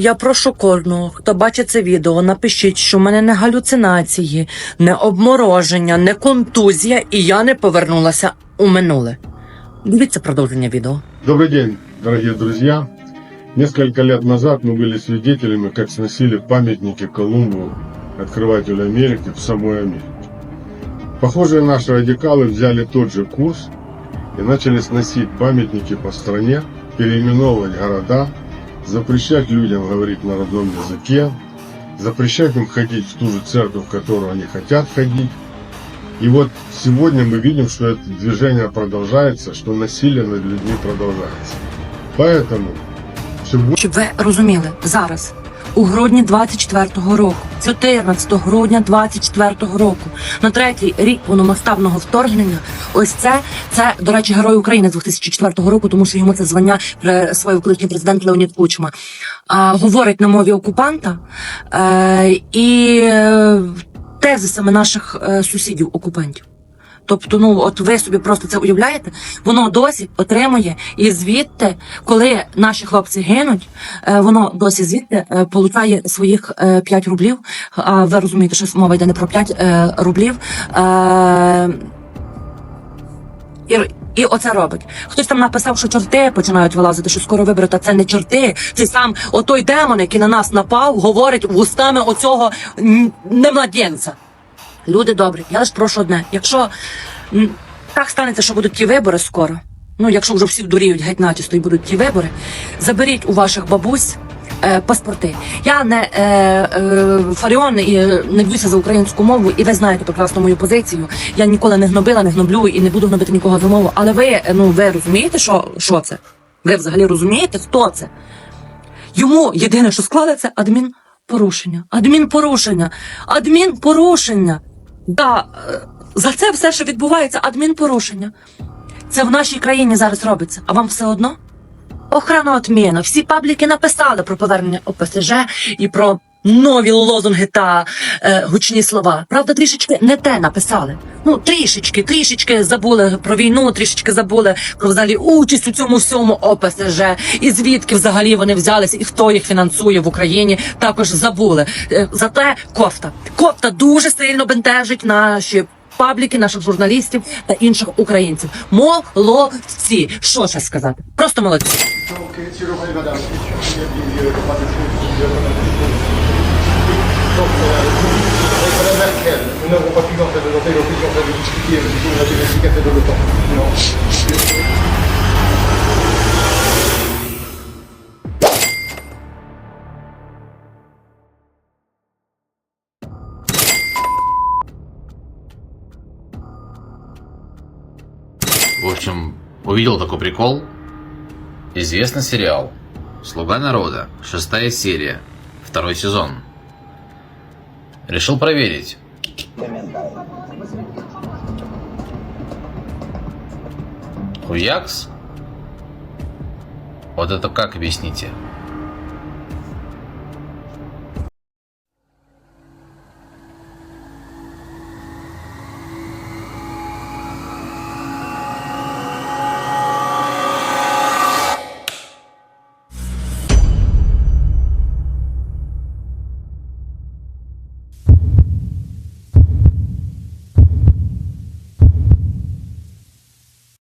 Я прошу кожного, хто бачить це відео, напишіть, що в мене не галюцинації, не обмороження, не контузія, і я не повернулася у минуле. Дивіться продовження відео. Добрый день, дорогие друзья. Несколько лет назад мы были свидетелями, как сносили памятники Колумбу, открывателю Америки, в самой Америке. Похоже, наши радикалы взяли тот же курс и начали сносить памятники по стране, переименовывать города, запрещать людям говорить на родном языке, запрещать им ходить в ту же церковь, в которую они хотят ходить. И вот сегодня мы видим, что это движение продолжается, что насилие над людьми продолжается. Поэтому все больше Щоб ви зараз, у грудні 24-го року, 14 грудня 24-го року, на третій рік повномасштабного вторгнення, ось це, це, до речі, герой України з 2004 року, тому що йому це звання присвоїв колишній президент Леонід Кучма, а, говорить на мові окупанта е, і е, тезисами наших е, сусідів окупантів. Тобто, ну от ви собі просто це уявляєте, воно досі отримує і звідти, коли наші хлопці гинуть, е, воно досі звідти е, получає своїх е, 5 рублів. А ви розумієте, що мова йде не про 5 е, рублів. Е, і, і оце робить. Хтось там написав, що чорти починають вилазити, що скоро вибори, та це не чорти. Це сам отой демон, який на нас напав, говорить вустами оцього м, не младенця. Люди добрі, я лише прошу одне. Якщо так станеться, що будуть ті вибори скоро, ну якщо вже всі дуріють геть начисто і будуть ті вибори, заберіть у ваших бабусь. е, Паспорти. Я не е, е, Фаріон і не б'юся за українську мову, і ви знаєте прекрасно мою позицію. Я ніколи не гнобила, не гноблю і не буду гнобити нікого за мову. Але ви е, ну ви розумієте, що, що це? Ви взагалі розумієте, хто це? Йому єдине, що склали, це адмінпорушення. Адмінпорушення. Адмінпорушення. Да, е, за це все, що відбувається, адмінпорушення. Це в нашій країні зараз робиться. А вам все одно? Охрана отміна. Всі пабліки написали про повернення ОПСЖ і про нові лозунги та е, гучні слова. Правда, трішечки не те написали. Ну, трішечки, трішечки забули про війну, трішечки забули про взагалі участь у цьому всьому ОПСЖ, і звідки взагалі вони взялися, і хто їх фінансує в Україні, також забули. Е, зате кофта. Кофта дуже сильно бентежить наші. Пабліки наших журналістів та інших українців. Молодці! Що ще сказати? Просто молодці. Тобто Merkel n'auront pas pu en fait, de l'occasion de discuter du coup la génétique de l'OTAN. В общем, увидел такой прикол. Известный сериал «Слуга народа», шестая серия, второй сезон. Решил проверить. Хуякс? Вот это как объясните?